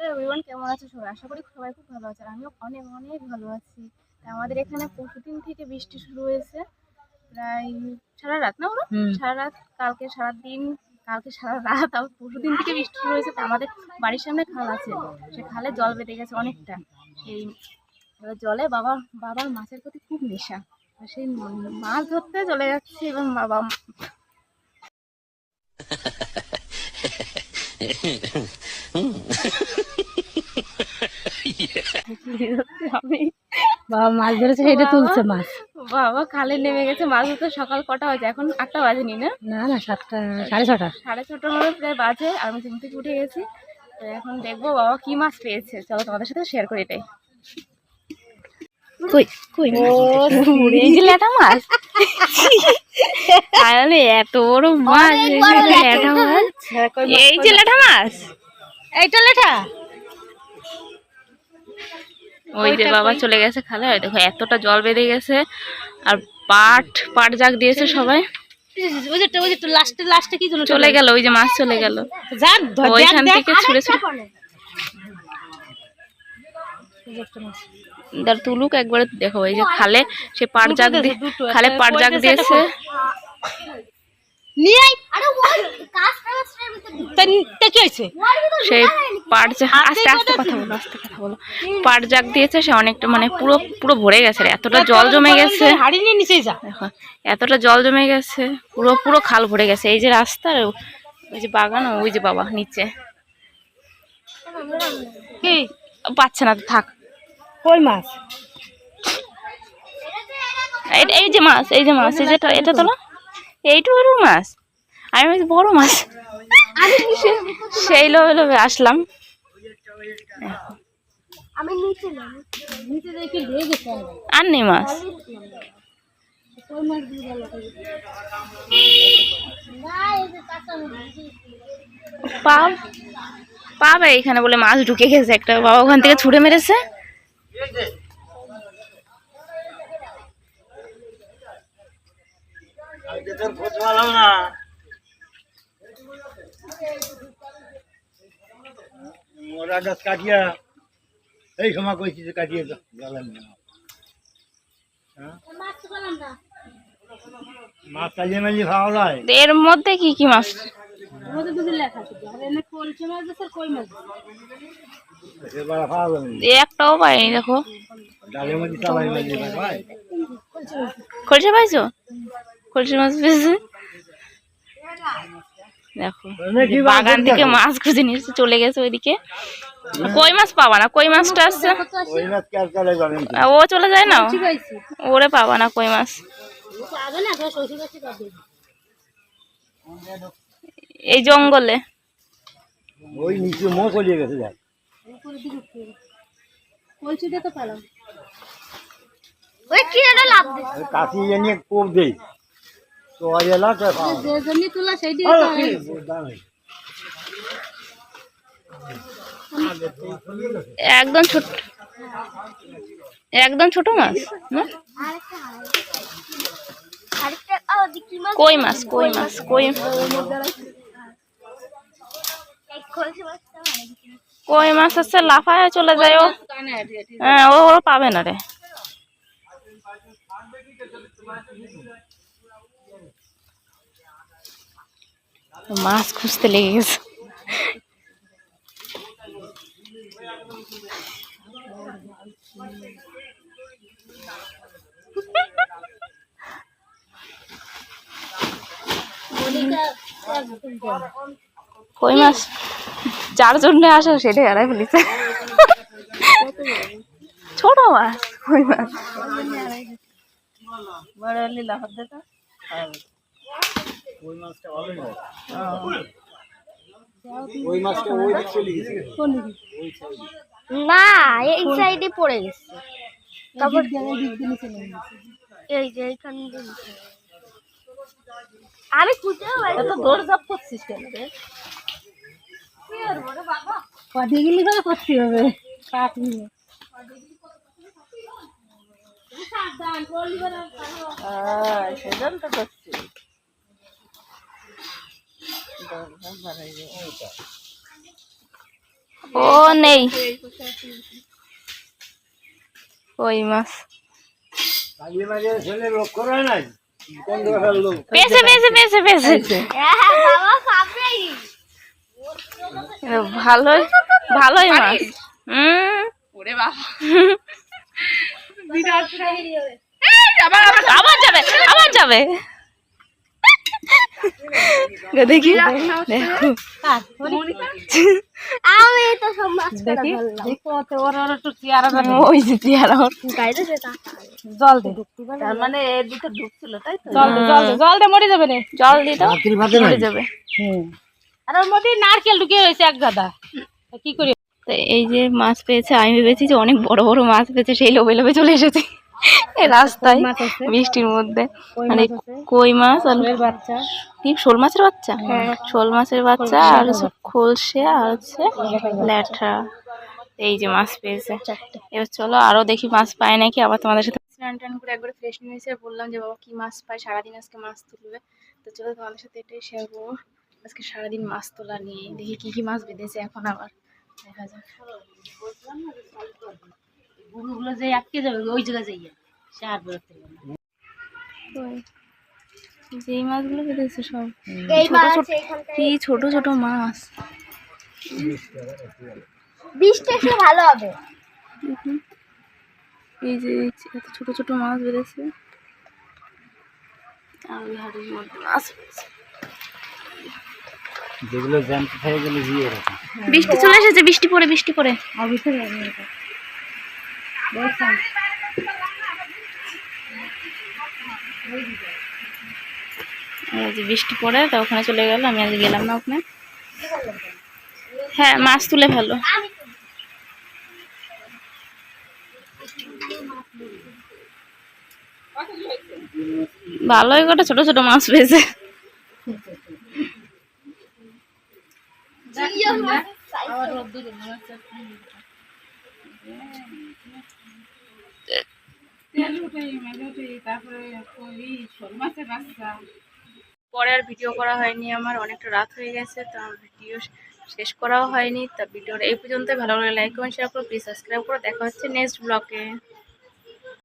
Hello everyone কেমন আছো সবাই? আশা করি সবাই খুব ভালো আছে আমিও অনেক অনেক ভালো আছি। আমাদের এখানে পরশুদিন থেকে বৃষ্টি শুরু হয়েছে। প্রায় সারা রাত না ওরা সারা রাত কালকে সারা দিন কালকে সারা রাত আবার পরশুদিন থেকে বৃষ্টি শুরু হয়েছে। তা আমাদের বাড়ির সামনে খাল আছে। সে খালে জল বেঁধে গেছে অনেকটা। সেই জলে বাবা বাবার মাছের প্রতি খুব নেশা। আর সেই মাছ ধরতে চলে যাচ্ছে এবং বাবা বাবা মাছ ধরেছে সেটা তুলছে মাছ। বাবা খালে নেমে গেছে মাছ ধরতে সকাল কটা হয়েছে এখন আটটা বাজেনি না? না না সাতটা সাড়ে ছটা। সাড়ে ছটার মধ্যে প্রায় বাজে আমি ঘুম থেকে উঠে গেছি। তো এখন দেখব বাবা কি মাছ পেয়েছে। চলো তোমাদের সাথে শেয়ার করি এটাই। কই কই? এই যে ল্যাটা মাছ। আরে এত বড় মাছ ল্যাটা মাছ। এই যে ল্যাটা মাছ। এইটা লেঠা ওই যে বাবা চলে গেছে খালে দেখো এতটা জল বেঁধে গেছে। আর পাট পাট জাগ দিয়েছে সবাই। ওই যে ওই যে লাস্টে লাস্টে কি জন্য চলে গেল ওই যে মাছ চলে গেল। ওইখান থেকে ছুঁড়ে ছুঁড়ে। দার তুলুক একবারে। দেখো এই যে খালে সে পাট জাগ দিয়ে খালে পাট জাগ দিয়েছে, নিয়ে আই তা তা কি হয়েছে? সেই পাট আস্তে আস্তে কথা বলো আস্তে কথা বলো। পাট জাগ দিয়েছে সে অনেকটা মানে পুরো পুরো ভরে গেছে রে, এতটা জল জমে গেছে। দেখো এতটা জল জমে গেছে পুরো পুরো খাল ভরে গেছে। এই যে রাস্তা আর ওই যে বাগান ওই যে বাবা নিচে। কি? পাচ্ছে না তো থাক। কই মাছ? এই- যে মাছ এই যে মাছ এই যে এটা তো না এইটুকু মাছ। আমি ভাবছি বড় মাছ। সেই লোভে লোভে আসলাম। আমি নিচে না নিচে দেখি দিয়ে গেছে আর নেই মাছ। পাব পাবে এখানে বলে মাছ ঢুকে গেছে। একটা বাবা ওখান থেকে ছুঁড়ে মেরেছে। তোর খোঁজ পেলাম না। ওরা গাছ কাটিয়া এই সময় কইছি যে কাটিয়ে গেলেন হ্যাঁ? মাছ চালিয়ে মালিয়ে খাওয়া যায়। এর মধ্যে কি কি মাছ? একটাও পাইনি দেখো। খলসে পাইছো? খলসে মাছ পেয়েছে? দেখো। বাগান থেকে মাছ খুঁজে নিয়ে চলে গেছে ওইদিকে। কই মাছ পাবা না? কই মাছটা আসছে? ওই মাছ কে আর চালাই যাবেন আহ, ও চলে যায় না? ওরে পাবা না কই মাছ। এই জঙ্গলে। ওই নিচে মো চলিয়ে গেছে যাই কলছিতে তো পেলাম। ওই কি লাভ ওই কাশি এনে কোপ দেই। তো আজ যে তোলা একদম ছোট একদম ছোট মাছ কই মাছ কই মাছ কই কই মাছ হচ্ছে লাফায় চলে যায় ও। হ্যাঁ ও পাবে না রে। মাছ খুঁজতে লেগে গেছে। কই মাছ? যার জন্য আসা সেটাই হারাই ফেলিছে। ছোট মাছ, কই মাছ? বড় হলে লাফার দিত ওই মাছটা ভালো না। ওই মাছটা ওই দিক চলে গেছে। না এই সাইডে পড়ে গেছে। তারপর এই যে এইখান দিয়ে আমি খুঁজেও পাই এত দৌড় জাপ করছিস কেন রে? কদে গেলি করে করতে হবে? কাঠ নিয়ে। সেজন তো করছি। ও নেই। ওই মাছ। পেয়েছে পেয়েছে পেয়েছে এ ভালোই ভালোই মাছ। হুম ওরে বাবা। আবার আবার আবার যাবে আবার যাবে। দেখি। দেখো। আমি তো সব মাছ দেখি। ওর ওর একটু চেয়ারা ওই যে ওর। জল দে। তার মানে এর ঢুকছিল তাই তো? জল দে জল দে জল দে মরে যাবে রে জল তো মরে যাবে। আর ওর মধ্যে নারকেল ঢুকিয়ে রয়েছে এক গাদা। কি করি? তো এই যে মাছ পেয়েছে আমি ভেবেছি যে অনেক বড় বড় মাছ পেয়েছে সেই লোভে লোভে চলে এসেছি। রাস্তায় বৃষ্টির মধ্যে। কই মানে কই মাছ আর বাচ্চা? কি? শোল মাছের বাচ্চা? শোল মাছের বাচ্চা আর হচ্ছে খোলসে আর হচ্ছে ল্যাঠা। এই যে মাছ পেয়েছে। এবার চলো আরও দেখি মাছ পায় নাকি আবার তোমাদের সাথে স্নান টান করে একবার ফ্রেশ নিয়ে এসে বললাম যে বাবা কি মাছ পায়? সারাদিন আজকে মাছ তুলবে। তো চলো তোমাদের সাথে এটাই শেয়ার করব। আজকে সারাদিন মাছ তোলা নিয়ে দেখি কি কি মাছ বেঁধেছে এখন আবার। দেখা যাক। যে আটকে যাবে ওই জায়গায় যাইয়া সে আর বেরোতে পারবে না। যেই মাছগুলো বেঁধেছে সব। ছোট ছোট কি ছোট ছোট মাছ? বৃষ্টি এসে ভালো হবে। এই যে এত ছোট ছোট মাছ বেড়েছে আর ওই হাড়ির মধ্যে মাছ বেঁধেছে। যেগুলো জ্যান্ত হয়ে গেলে বৃষ্টি চলে এসেছে বৃষ্টি পড়ে বৃষ্টি পড়ে। আর বৃষ্টি পড়ে তো ওখানে চলে গেল আমি আজ গেলাম না ওখানে। হ্যাঁ মাছ তুলে ভালো ভালোই কটা ছোট ছোট মাছ পেয়েছে। আবার রোদ্দুরে মনে হচ্ছে তেল উঠে মেঘে উঠে তারপরে কই শোল মাছের বাচ্চা পরে আর ভিডিও করা হয়নি আমার, অনেকটা রাত হয়ে গেছে, তো আমার ভিডিও শেষ করাও হয়নি। তা ভিডিওটা এই পর্যন্ত ভালো লাগে লাইক কমেন্ট শেয়ার করো প্লিজ সাবস্ক্রাইব করো। দেখা হচ্ছে নেক্সট ব্লগে